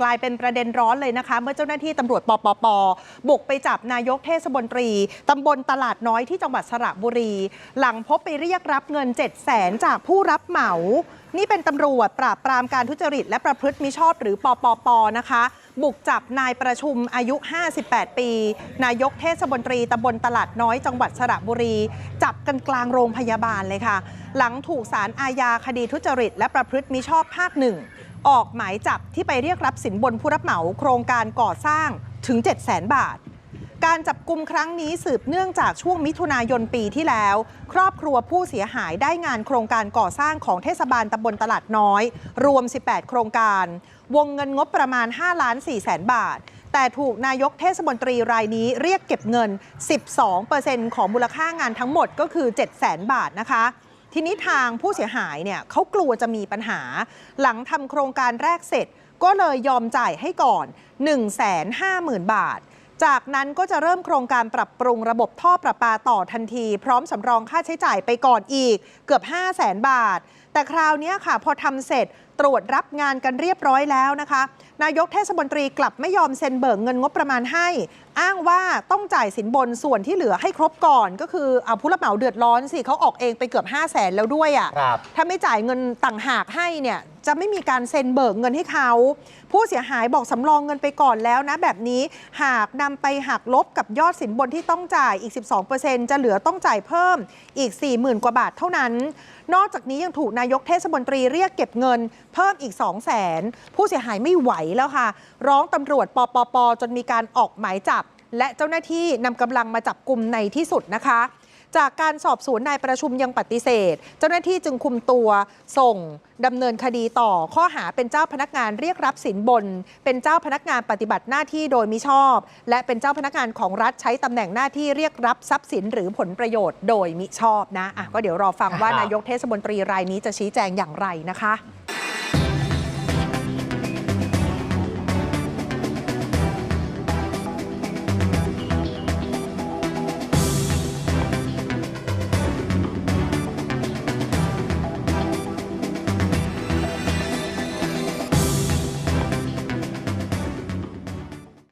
กลายเป็นประเด็นร้อนเลยนะคะ เมื่อเจ้าหน้าที่ตำรวจปปป บุกไปจับนายกเทศมนตรีตำบลตลาดน้อยที่จังหวัดสระบุรี หลังพบไปเรียกรับเงิน 7 0 0แสนจากผู้รับเหมา นี่เป็นตำรวจปราบปรามการทุจริต และประพฤติมิชอบหรือปปปนะคะ บุกจับนายประชุมอายุ 58 ปี นายกเทศมนตรีตำบลตลาดน้อยจังหวัดสระบุรี จับกันกลางโรงพยาบาลเลยค่ะ หลังถูกสารอาญาคดีทุจริต และประพฤติมิชอบภาคหนึ่ง ออกหมายจับที่ไปเรียกรับสินบนผู้รับเหมาโครงการก่อสร้างถึง 7 0 0 0 0 0 บาท การจับกลุ่มครั้งนี้สืบเนื่องจากช่วงมิถุนายนปีที่แล้ว ครอบครัวผู้เสียหายได้งานโครงการก่อสร้างของเทศบาลตำบลตลาดน้อย รวม 18 โครงการ วงเงินงบประมาณ5ล้าน4แสนบาท แต่ถูกนายกเทศมนตรีรายนี้เรียกเก็บเงิน 12%ของมูลค่างานทั้งหมดก็คือ 7 0 0 0 0 0 บาทนะคะ ทีนี้ทางผู้เสียหายเนี่ยเขากลัวจะมีปัญหา หลังทำโครงการแรกเสร็จ ก็เลยยอมจ่ายให้ก่อน 150,000 บาท จากนั้นก็จะเริ่มโครงการปรับปรุงระบบท่อประปาต่อทันที พร้อมสำรองค่าใช้จ่ายไปก่อนอีกเกือบ 5 0 0แสนบาท แต่คราวเนี้ยค่ะ พอทำเสร็จตรวจรับงานกันเรียบร้อยแล้วนะคะ นายกเทศมนตรีกลับไม่ยอมเซ็นเบิกเงินงบประมาณให้ อ้างว่าต้องจ่ายสินบนส่วนที่เหลือให้ครบก่อน ก็คือเอาผู้รับเหมาเดือดร้อนสิเขาออกเองไปเกือบ 5 0 0แสนแล้วด้วยอะครับถ้าไม่จ่ายเงินต่างหากให้เนี่ย จะไม่มีการเซ็นเบิกเงินให้เขา ผู้เสียหายบอกสำรองเงินไปก่อนแล้วนะแบบนี้หากนำไปหักลบกับยอดสินบนที่ต้องจ่ายอีก 12%จะเหลือต้องจ่ายเพิ่มอีก 40,000 กว่าบาทเท่านั้น นอกจากนี้ยังถูกนายกเทศมนตรีเรียกเก็บเงินเพิ่มอีก 2 0 0 0 0 0ผู้เสียหายไม่ไหวแล้วค่ะ ร้องตำรวจปปปจนมีการออกหมายจับ และเจ้าหน้าที่นำกำลังมาจับกลุ่มในที่สุดนะคะ จากการสอบสวนนายประชุมยังปฏิเสธ เจ้าหน้าที่จึงคุมตัวส่งดำเนินคดีต่อข้อหาเป็นเจ้าพนักงานเรียกรับสินบน เป็นเจ้าพนักงานปฏิบัติหน้าที่โดยมิชอบ และเป็นเจ้าพนักงานของรัฐใช้ตำแหน่งหน้าที่เรียกรับทรัพย์สินหรือผลประโยชน์โดยมิชอบนะอะก็เดี๋ยวรอฟังว่าครับนายกเทศมนตรีรายนี้จะชี้แจงอย่างไรนะคะ